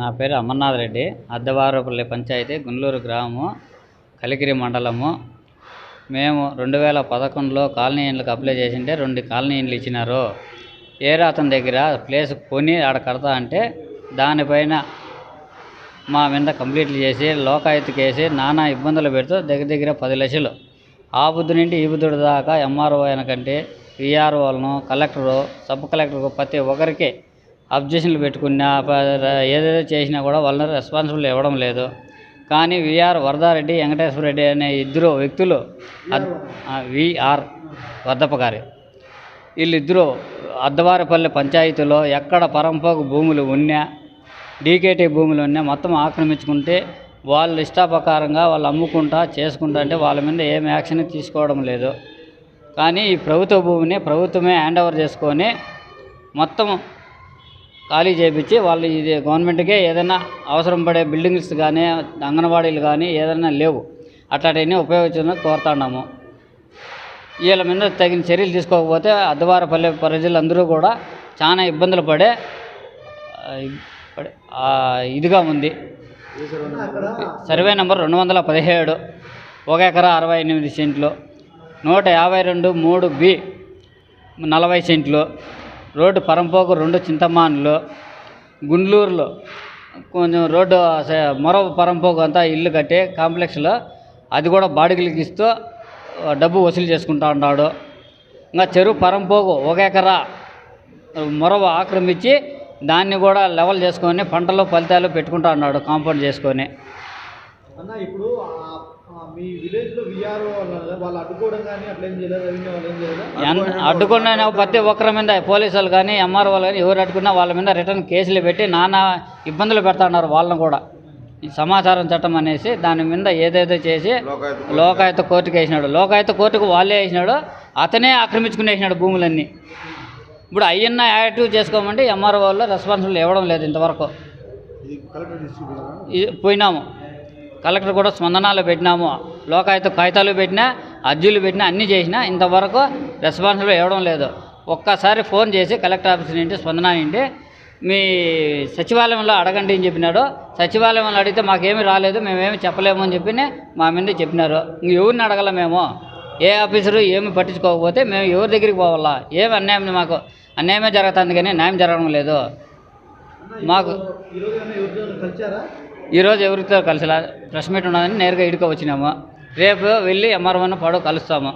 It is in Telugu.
నా పేరు అమర్నాథ్ రెడ్డి అద్దవారపల్లి పంచాయతీ గుండ్లూరు గ్రామము కలికిరి మండలము. మేము రెండు వేల పదకొండులో కాలనీ ఇండ్లకు అప్లై చేసింటే రెండు కాలనీ ఇండ్లు ఇచ్చినారు. ఏరే అతని దగ్గర ప్లేస్ కొని ఆడ కడతా అంటే దానిపైన మా మీద కంప్లీట్లు చేసి లోకాయుతికి వేసి నానా ఇబ్బందులు పెడుతూ దగ్గర దగ్గర పది లక్షలు. ఆ బుద్ధి నుండి ఈ బుద్ధుడి దాకా ఎంఆర్ఓ వెనకంటే విఆర్ఓలను కలెక్టరు సబ్ కలెక్టర్ ప్రతి ఒక్కరికి అబ్జెక్షన్లు పెట్టుకున్నా ఏదేదో చేసినా కూడా వాళ్ళని రెస్పాన్సిబుల్ ఇవ్వడం లేదు. కానీ విఆర్ వరదారెడ్డి వెంకటేశ్వర రెడ్డి అనే ఇద్దరు వ్యక్తులు విఆర్ వద్దప్ప గారి వీళ్ళిద్దరూ అద్దవారిపల్లి పంచాయతీలో ఎక్కడ పరంపోకు భూములు ఉన్నా డీకేటీ భూములు ఉన్నా మొత్తం ఆక్రమించుకుంటే వాళ్ళు ఇష్టాపకారంగా వాళ్ళు అమ్ముకుంటా చేసుకుంటా అంటే వాళ్ళ మీద ఏం యాక్షన్ తీసుకోవడం లేదు. కానీ ఈ ప్రభుత్వ భూమిని ప్రభుత్వమే హ్యాండ్ ఓవర్ చేసుకొని మొత్తం ఖాళీ చేయించి వాళ్ళు ఇది గవర్నమెంట్కే ఏదైనా అవసరం పడే బిల్డింగ్స్ కానీ అంగన్వాడీలు కానీ ఏదైనా లేవు. అట్లాంటివన్నీ ఉపయోగించాలని కోరుతున్నాము వీళ్ళ మీద తగిన చర్యలు తీసుకోకపోతే అద్దవారపల్లి ప్రజలందరూ కూడా చాలా ఇబ్బందులు పడే పడే ఇదిగా ఉంది. సర్వే నెంబర్ రెండు వందల పదిహేడు ఒక ఎకరా అరవై ఎనిమిది సెంట్లు నూట యాభై రెండు మూడు బి నలభై సెంట్లు రోడ్డు పరంపోకు రెండు చింతమానులు గుండ్లూరులో. కొంచెం రోడ్డు మరో పరంపోకు అంతా ఇల్లు కట్టి కాంప్లెక్స్లో అది కూడా బాడిగలకి ఇస్తూ డబ్బు వసూలు చేసుకుంటా ఉన్నాడు. ఇంకా చెరువు పరంపోకు ఒక ఎకరా మొరవ ఆక్రమించి దాన్ని కూడా లెవెల్ చేసుకొని పంటలు ఫలితాలు పెట్టుకుంటా ఉన్నాడు కాంపౌండ్ చేసుకొని. అన్న ఇప్పుడు మీ విలేజ్లో విఆర్ఓ వాళ్ళు అడ్డుకోవడం కానీ అట్లా ఏం చేయలేదు? రెవెన్యూ వాళ్ళు ఏం చేయలేదు? అడ్డుకున్న ప్రతి ఒక్కరి మీద పోలీసు వాళ్ళు కానీ ఎంఆర్ఓ వాళ్ళు కానీ ఎవరు అడ్డుకున్నా వాళ్ళ మీద రిటర్న్ కేసులు పెట్టి నానా ఇబ్బందులు పెడతా ఉన్నారు వాళ్ళని కూడా. ఈ సమాచారం చట్టం అనేసి దాని మీద ఏదేదో చేసి లోకాయుత కోర్టుకు వేసినాడు. లోకాయుత కోర్టుకు వాళ్ళే వేసినాడు. అతనే ఆక్రమించుకునేసినాడు భూములన్నీ. ఇప్పుడు అయ్యన్న యాక్టివ్ చేసుకోమంటే ఎంఆర్ఓ వాళ్ళు రెస్పాన్సిబుల్ ఇవ్వడం లేదు ఇంతవరకు. పోయినాము. కలెక్టర్ కూడా స్పందనాలు పెట్టినాము. లోకాయుత కాగితాలు పెట్టినా అర్జీలు పెట్టినా అన్నీ చేసినా ఇంతవరకు రెస్పాన్సిబుల్ ఇవ్వడం లేదు. ఒక్కసారి ఫోన్ చేసి కలెక్టర్ ఆఫీస్ నుండి స్పందన నుండి మీ సచివాలయంలో అడగండి అని చెప్పినాడు. సచివాలయంలో అడిగితే మాకేమీ రాలేదు మేమేమి చెప్పలేము అని చెప్పి మా మీద చెప్పినారు. ఇంక ఎవరిని అడగల మేము? ఏ ఆఫీసరు ఏమి పట్టించుకోకపోతే మేము ఎవరి దగ్గరికి పోవాలా? ఏమి అన్యాయం మాకు? అన్యాయమే జరుగుతుంది కానీ న్యాయం జరగడం లేదు. మాకు ఈరోజు ఎవరితో కలిసిలా? కలిసి ప్రెస్ మీట్ ఉన్నదని నేరుగా ఇటుక వచ్చినాము. రేపు వెళ్ళి ఎంఆర్ఓని పడు కలుస్తాము.